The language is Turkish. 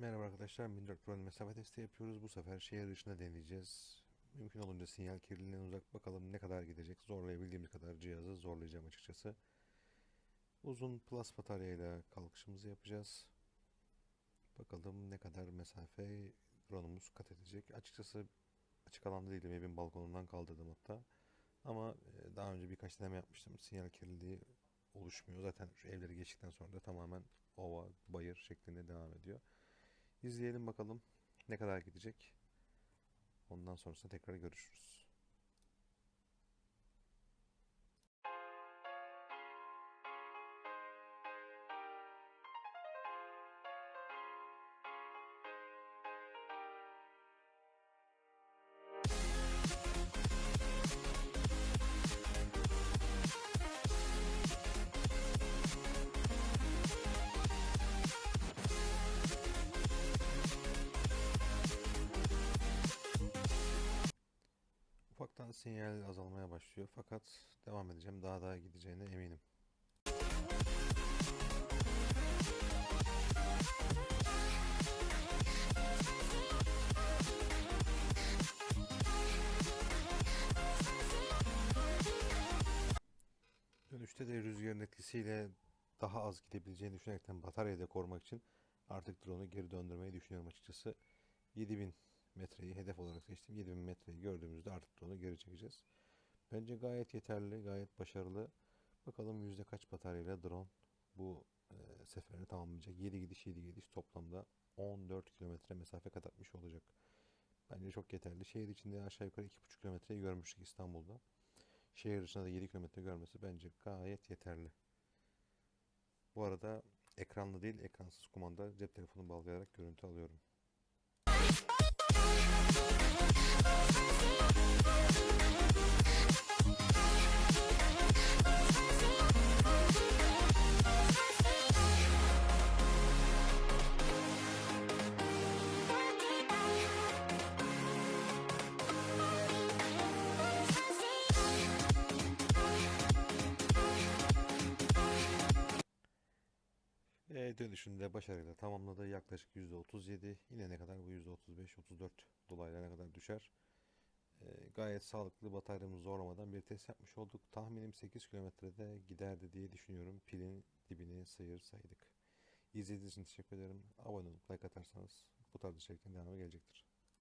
Merhaba arkadaşlar, 1400 Pro'nun mesafe testi yapıyoruz. Bu sefer şehir dışında deneyeceğiz. Mümkün olunca sinyal kirliliğinden uzak bakalım ne kadar gidecek. Zorlayabildiğimiz kadar cihazı zorlayacağım açıkçası. Uzun plus bataryayla kalkışımızı yapacağız. Bakalım ne kadar mesafe drone'umuz kat edecek. Açıkçası açık alanda değilim, evin balkonundan kaldırdım hatta. Ama e, daha önce birkaç deneme yapmıştım. Sinyal kirliliği oluşmuyor. Zaten şu evleri geçtikten sonra da tamamen ova, bayır şeklinde devam ediyor. İzleyelim bakalım ne kadar gidecek. Ondan sonrasında tekrar görüşürüz. Sinyal azalmaya başlıyor fakat devam edeceğim. Daha daha gideceğine eminim. Dönüşte de rüzgarın etkisiyle daha az gidebileceğini düşünerekten bataryayı da korumak için artık drone'u geri döndürmeyi düşünüyorum açıkçası. 7000 metreyi hedef olarak seçtim. 7000 metreyi gördüğümüzde artık drone'u geri çekeceğiz. Bence gayet yeterli, gayet başarılı. Bakalım yüzde kaç bataryayla drone bu e, seferini tamamlayacak. 7 gidiş 7 geliş toplamda 14 kilometre mesafe kat etmiş olacak. Bence çok yeterli. Şehir içinde aşağı yukarı 2,5 kilometreyi görmüştük İstanbul'da. Şehir dışında da 7 kilometre görmesi bence gayet yeterli. Bu arada ekranlı değil ekransız kumanda cep telefonu bağlayarak görüntü alıyorum.「ぼくらは E, dönüşünde başarıyla tamamladı. Yaklaşık %37. Yine ne kadar bu %35-34 dolayla ne kadar düşer. E, gayet sağlıklı bataryamızı zorlamadan bir test yapmış olduk. Tahminim 8 kilometrede giderdi diye düşünüyorum. Pilin dibini sıyırsaydık. İzlediğiniz için teşekkür ederim. Abone olup like atarsanız bu tarz içeriklerin devamı gelecektir.